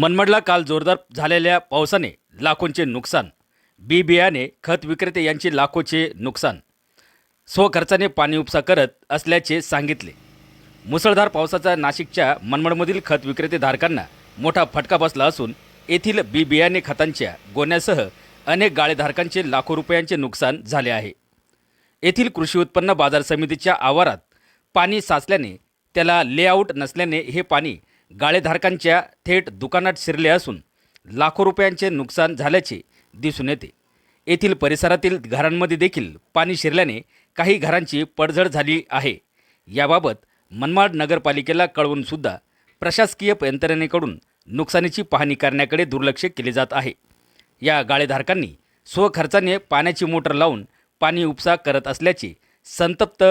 मनमाडला काल जोरदार झालेल्या पावसाने लाखोंचे नुकसान. बी बियाणे खत विक्रेते यांचे लाखोचे नुकसान. स्वखर्चाने पाणी उपसा करत असल्याचे सांगितले. मुसळधार पावसाचा नाशिकच्या मनमाडमधील खत विक्रेते धारकांना मोठा फटका बसला असून येथील बी बियाणे खतांच्या गोण्यासह अनेक गाळेधारकांचे लाखो रुपयांचे नुकसान झाले आहे. येथील कृषी उत्पन्न बाजार समितीच्या आवारात पाणी साचल्याने त्याला लेआउट नसल्याने हे पाणी गाळेधारकांच्या थेट दुकानात शिरले असून लाखो रुपयांचे नुकसान झाल्याचे दिसून येते. येथील परिसरातील घरांमध्ये देखील पाणी शिरल्याने काही घरांची पडझड झाली आहे. याबाबत मनमाड नगरपालिकेला कळवून सुद्धा प्रशासकीय यंत्रणेकडून नुकसानीची पाहणी करण्याकडे दुर्लक्ष केले जात आहे. या गाळेधारकांनी स्वखर्चाने पाण्याची मोटर लावून पाणी उपसा करत असल्याची संतप्त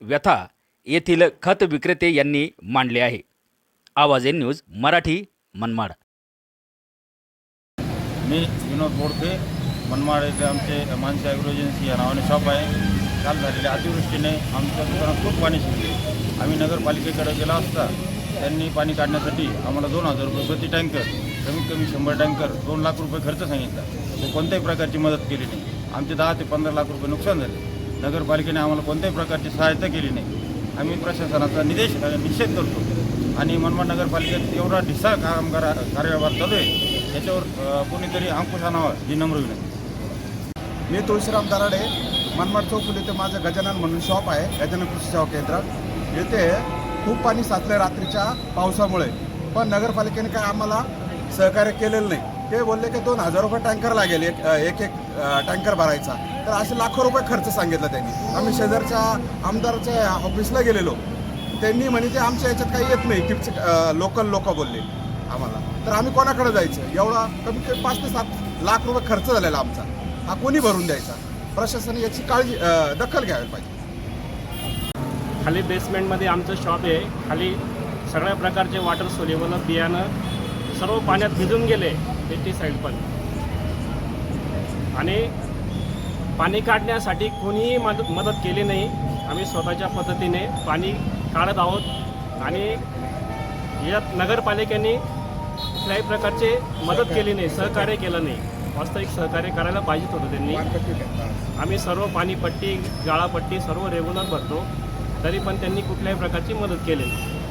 व्यथा येथील खत विक्रेते यांनी मांडले आहे. आवाज एन न्यूज मराठी मनमाड. मी विनोद बोडके मनमाड येथे आमचे मानसी ॲग्रो एजन्सी या नावाने शॉप आहे. काल झालेल्या अतिवृष्टीने आमच्या दुकानात खूप पाणी शिरले. आम्ही नगरपालिकेकडे गेला असता त्यांनी पाणी काढण्यासाठी आम्हाला दोन हजार रुपये प्रति टँकर कमीत कमी शंभर टँकर दोन लाख रुपये खर्च सांगितला. तो कोणत्याही प्रकारची मदत केली नाही. आमचे दहा ते पंधरा लाख रुपये नुकसान झाले. नगरपालिकेने आम्हाला कोणत्याही प्रकारची सहायता केली नाही. आम्ही प्रशासनाचा निदेश निषेध करतो. आणि मनमाड नगरपालिकेत एवढा ढिसा कामगार कार्यभार चालू आहे. याच्यावर कोणीतरी अंकुश आणावा ही नम्र विनंती. मी तुळशीराम दराडे मनमाड चौफुली इथे माझं गजानन म्हणून शॉप आहे गजानन कृषी सेवा केंद्रात येथे खूप पाणी साचलं रात्रीच्या पावसामुळे पण नगरपालिकेने काय आम्हाला सहकार्य केलेलं नाही. ते बोलले की दोन हजार रुपये टँकर लागेल एक एक एक टँकर भरायचा. तर असे लाखो रुपये खर्च सांगितला त्यांनी. आम्ही शेजारच्या आमदारच्या ऑफिसला गेलेलो. त्यांनी म्हणे ते आमच्या याच्यात काही येत नाही. टिपचे लोकल लोक बोलले आम्हाला. तर आम्ही कोणाकडे जायचं? एवढा कमीत कमी पाच ते सात लाख रुपये खर्च झालेला आमचा. हा कोणी भरून द्यायचा? प्रशासनाने याची काळजी दखल घ्यायला पाहिजे. खाली बेसमेंटमध्ये आमचं शॉप आहे. खाली सगळ्या प्रकारचे वॉटर सोलेबल बियाणं सर्व पाण्यात भिजून गेले एटी साईड पण. आणि पाणी काढण्यासाठी कोणीही मदत मदत केली नाही. आम्ही स्वतःच्या पद्धतीने पाणी टाळत आहोत. आणि यात नगरपालिकेने कुठल्याही प्रकारचे मदत केली नाही सहकार्य केलं नाही. वास्तविक सहकार्य करायला पाहिजेत होतं त्यांनी. आम्ही सर्व पाणीपट्टी गाळापट्टी सर्व रेग्युलर भरतो. तरी पण त्यांनी कुठल्याही प्रकारची मदत केली नाही.